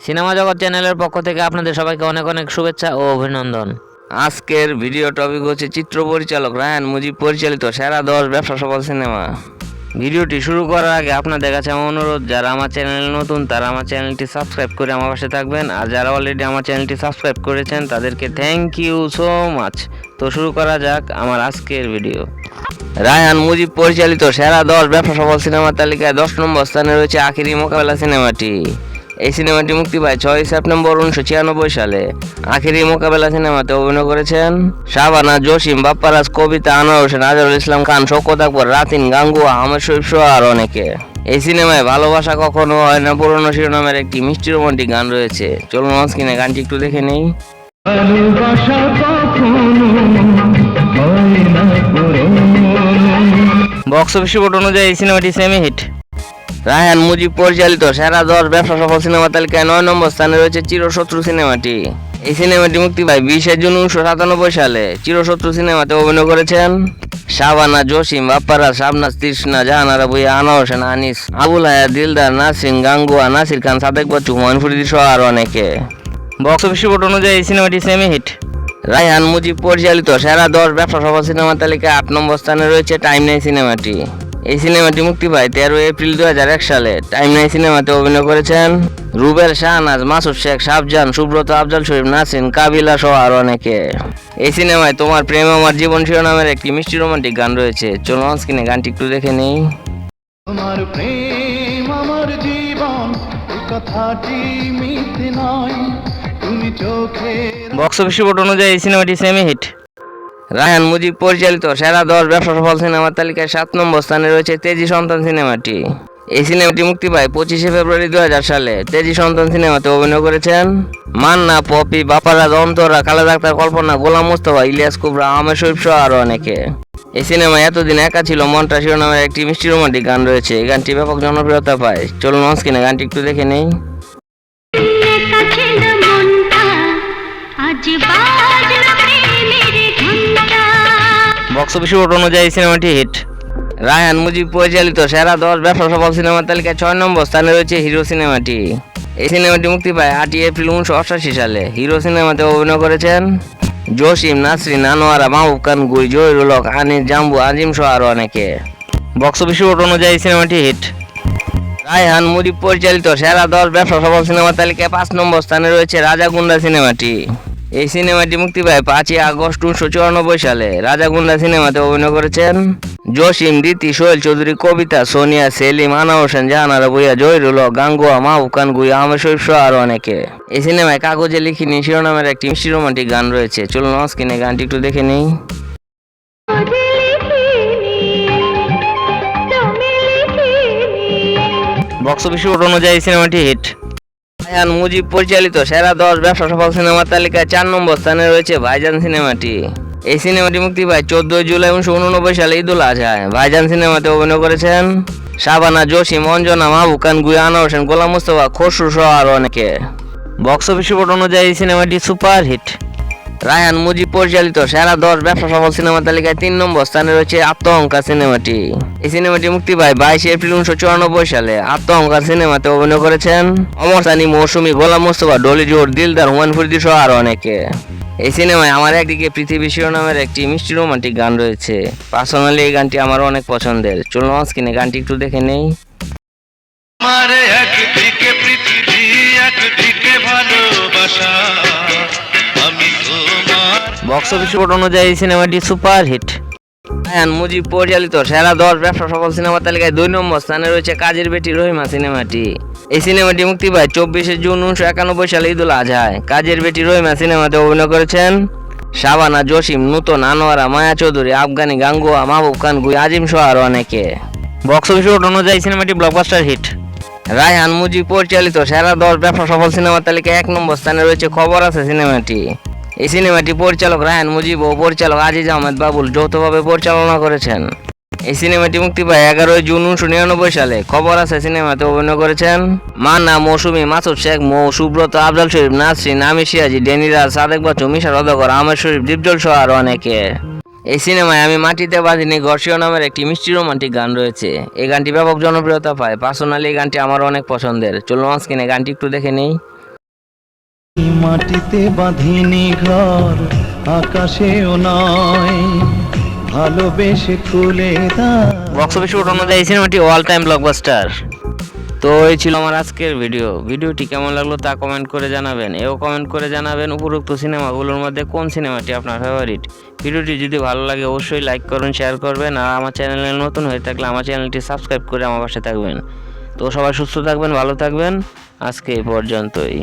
Cinema জগৎ চ্যানেলের পক্ষ থেকে আপনাদের সবাইকে অনেক অনেক শুভেচ্ছা ও অভিনন্দন। আজকের ভিডিও টপিক হচ্ছে চিত্র পরিচালক রায়ান মুজিব পরিচালিত সেরা দশ ব্যবসা সফল সিনেমা। ভিডিওটি শুরু করার আগে আপনাদের কাছে আমার অনুরোধ, যারা আমার চ্যানেল নতুন, তারা আমার চ্যানেলটি সাবস্ক্রাইব করে আমার পাশে থাকবেন। আর যারা অলরেডি আমার চ্যানেলটি সাবস্ক্রাইব করেছেন, তাদেরকে থ্যাংক ইউ সো মাচ তো শুরু করা যাক আমার আজকের ভিডিও রায়হান মুজিব পরিচালিত সেরা দশ ব্যবসা সফল সিনেমার তালিকায় দশ নম্বর স্থানে রয়েছে আখিরি মোকাবেলা সিনেমাটি। এই সিনেমাটি মুক্তি পায় ছয় সেপ্টেম্বর উনিশশো ছিয়ানব্বই সালে। আখেরি মোকাবেলা সিনেমাতে অভিনয় করেছেন শাবানা জসিম বাপ্পারাজ কবিতা আনোয়ার হোসেন আজহারুল ইসলাম খান শওকত আকবর রাতিন গাঙ্গুয়া আহমেদ শরীফ সহ আর অনেকে। এই সিনেমায় ভালোবাসা কখনো হয় না পুরনো শিরোনামের একটি মিষ্টি রোমান্টিক গান রয়েছে। চলুন স্ক্রিনে গানটি একটু দেখে নেই। ভালোবাসা কখনো বক্স অফিস রিপোর্ট অনুযায়ী এই সিনেমাটি সেমি হিট রায়হান মুজিব পরিচালিত সেরা দশ ব্যবসা সফল সিনেমা তালিকায় নয় নম্বর স্থানে রয়েছে চিরশত্রু সিনেমাটি। এই সিনেমাটি মুক্তি পায় বিশে জুন উনিশশো সাতানব্বই সালে। চিরশত্রু সিনেমাতে অভিনয় করেছেন শাবানা জসিম বাপ্পারা শাবনাজ, তৃষ্ণা, জাহানারা ভুইয়া আনোয়ার হোসেন, আনিস, আবুল হায়া দিলদার নাসরিন গাঙ্গুয়া, নাসির খান, সাদেক বচ্চু হুমায়ুন ফরিদি সহ আরও অনেকে। বক্স অফিস রিপোর্ট অনুযায়ী এই সিনেমাটি সেমি হিট রায়হান মুজিব পরিচালিত সেরা দশ ব্যবসা সফল সিনেমা তালিকায় আট নম্বর স্থানে রয়েছে টাইম নাই সিনেমাটি। এই সিনেমাটি মুক্তি পায় তেরো এপ্রিল দুই হাজার এক সালে। টাইম নাই সিনেমাতে অভিনয় করেছেন রুবেল শাহনাজ মাসুদ শেখ শাহজাহান সুব্রত আফজাল শরীফ নাসিন কাবিলা সহ আরও অনেকে। এই সিনেমায় তোমার প্রেম আমার জীবন শিরোনামের একটি মিষ্টি রোমান্টিক গান রয়েছে। চলুন স্ক্রিনে গানটি একটু দেখে নেই। তোমার প্রেম আমার জীবন কথাটি মিথ্যে নয়। তুমি চোখে বক্স অফিস রিপোর্ট অনুযায়ী এই সিনেমাটি সেমি হিট রায়হান মুজিব পরিচালিত সেরা দশ ব্যবসা সফল সিনেমার তালিকায় সাত নম্বর স্থানে রয়েছে তেজি সন্তান সিনেমাটি। এই সিনেমাটি মুক্তি পায় পঁচিশে ফেব্রুয়ারি দু হাজার সালে। তেজি সন্তান সিনেমাতে অভিনয় করেছেন মান্না, পপি বাপারাজ অন্তরা খালেদা আক্তার, কল্পনা, গোলাম মুস্তফা, ইলিয়াস কুবরা, আহমেদ, শরীফ সহ আরও অনেকে। এই সিনেমায় এতদিন একা ছিল মনটা, শিরোনামের একটি মিষ্টি রোমান্টিক গান রয়েছে। এই গানটি ব্যাপক জনপ্রিয়তা পায়। চলুন অনস্ক্রিনে গানটি একটু দেখে নেই। আজ বক্স অফিস অনুযায়ী সিনেমাটি হিট রায়হান মুজিব পরিচালিত সেরা দশ ব্যবসা সফল সিনেমার তালিকায় ছয় নম্বর স্থানে রয়েছে হিরো সিনেমাটি এই সিনেমাটি মুক্তি পায় আটই এপ্রিল উনিশশো অষ্টাশি সালে। হিরো সিনেমাতে অভিনয় করেছেন জসিম নাসরিন, আনোয়ারা, মাহবুব খান, গুই, জহিরুল আনিস জাম্বু, আজিম সহ আরও অনেকে। বক্স অফিস অনুযায়ী সিনেমাটি হিট রায়হান মুজিব পরিচালিত সেরা দশ ব্যবসা সফল সিনেমার তালিকায় পাঁচ নম্বর স্থানে রয়েছে রাজা গুন্ডা সিনেমাটি এই সিনেমাটি মুক্তি পায় পাঁচই আগস্ট উনিশশো চুরানব্বই সালে। রাজা গুন্ডা সিনেমাতে অভিনয় করেছেন জসিম দিতি সোহেল চৌধুরী কবিতা সোনিয়া সেলিম আনা হোসেন জাহানারা বইয়া জহিরুল গাঙ্গুয়া মাহবুব খান গুই আহমেদ শরীফ সহ আরও অনেকে। এই সিনেমায় কাগজে লিখিনি শিরোনামের একটি মিষ্টি রোমান্টিক গান রয়েছে। চলুন স্ক্রিনে গানটি একটু দেখে নেই। বক্স অফিস অনুযায়ী সিনেমাটি হিট। রায়হান মুজিব পরিচালিত সেরা দশ ব্যবসা সফল সিনেমার তালিকায় চার নম্বর স্থানে রয়েছে ভাইজান সিনেমাটি। এই সিনেমাটি মুক্তি পায় চোদ্দই জুলাই উনিশশো উননব্বই সালে ঈদুল আজহায়। ভাইজান সিনেমাতে অভিনয় করেছেন শাবানা অঞ্জনা মাহবুব খান গুয়ানা হোসেন, গোলাম মুস্তফা, খসরু সহ আরও অনেকে। বক্স অফিস রিপোর্ট অনুযায়ী এই সিনেমাটি সুপার হিট রায়হান মুজিব পরিচালিত সেরা দশ ব্যবসা সফল সিনেমার তালিকায় তিন নম্বর স্থানে রয়েছে আত্মহংকার সিনেমাটি। এই সিনেমাটি মুক্তি পায় বাইশে এপ্রিল উনিশশো চুরানব্বই সালে। আত্মহংকার সিনেমাতে অভিনয় করেছেন অমর সানি, মৌসুমী, গোলাম মোস্তফা, ডলি জোহর, দিলদার হুমান ফরিদি সহ আরও অনেকে। এই সিনেমায় আমার একদিকে পৃথিবী শিরোনামের একটি মিষ্টি রোমান্টিক গান রয়েছে। পার্সোনালি এই গানটি আমার অনেক পছন্দের। চলুন স্ক্রিনে গানটি একটু দেখে নেই। বক্স অফিস রিপোর্ট অনুযায়ী সিনেমাটি সুপার হিট রায়হান মুজিব পরিচালিত সেরা দশ ব্যবসা সফল সিনেমা তালিকায় দুই নম্বর স্থানে রয়েছে কাজের বেটি রহিমা সিনেমাটি। এই সিনেমাটি মুক্তি পায় চব্বিশে জুন উনিশশো একানব্বই সালে ঈদুল আজহায়। কাজের বেটি রহিমা সিনেমাতে অভিনয় করেছেন শাবানা জসিম নূতন আনোয়ারা মায়া চৌধুরী আফগানি গাঙ্গুয়া মাহবুব খান গুই আজিম সহ আরও অনেকে। বক্স অফিস রিপোর্ট অনুযায়ী সিনেমাটি ব্লকবাস্টার হিট রায়হান মুজিব পরিচালিত সেরা দশ ব্যবসা সফল সিনেমা তালিকায় এক নম্বর স্থানে রয়েছে খবর আছে সিনেমাটি। এই সিনেমাটি পরিচালক রায়হান মুজিব ও পরিচালক আজিজ আহমেদ বাবুল যৌথভাবে পরিচালনা করেছেন। এই সিনেমাটি মুক্তি পায় এগারোই জুন উনিশশো নিরানব্বই সালে। খবর আছে, সিনেমাতে অভিনয় করেছেন মান্না মৌসুমী, মাসুদ শেখ মৌ, সুব্রত, আফজাল শরীফ, নাসরিন আমি সিয়াজি ডেনিরাজ সাদেক বাচ্চু মিশার অদগর আমের শরীফ দীপজল সহ আরও অনেকে। এই সিনেমায় আমি মাটিতে বাঁধিনি গর্ষীয় নামের একটি মিষ্টি রোমান্টিক গান রয়েছে। এই গানটি ব্যাপক জনপ্রিয়তা পায়। পার্সোনালি এই গানটি আমার অনেক পছন্দের। চলুন স্ক্রিনে গানটি একটু দেখে নেই। মাটিতে বাঁধিনি ঘর, আকাশেও নয়। ভালোবেসে খুলে বক্স অফিসে উঠানো সিনেমাটি অল টাইম ব্লকবাস্টার তো এই ছিল আমার আজকের ভিডিও ভিডিওটি কেমন লাগল তা কমেন্ট করে জানাবেন। এও কমেন্ট করে জানাবেন উপরোক্ত সিনেমাগুলোর মধ্যে কোন সিনেমাটি আপনার ফেভারিট ভিডিওটি যদি ভালো লাগে অবশ্যই লাইক করুন শেয়ার করবেন, আর আমার চ্যানেলে নতুন হয়ে থাকলে আমার চ্যানেলটি সাবস্ক্রাইব করে আমার পাশে থাকবেন। তো সবাই সুস্থ থাকবেন, ভালো থাকবেন। আজকে এই পর্যন্তই।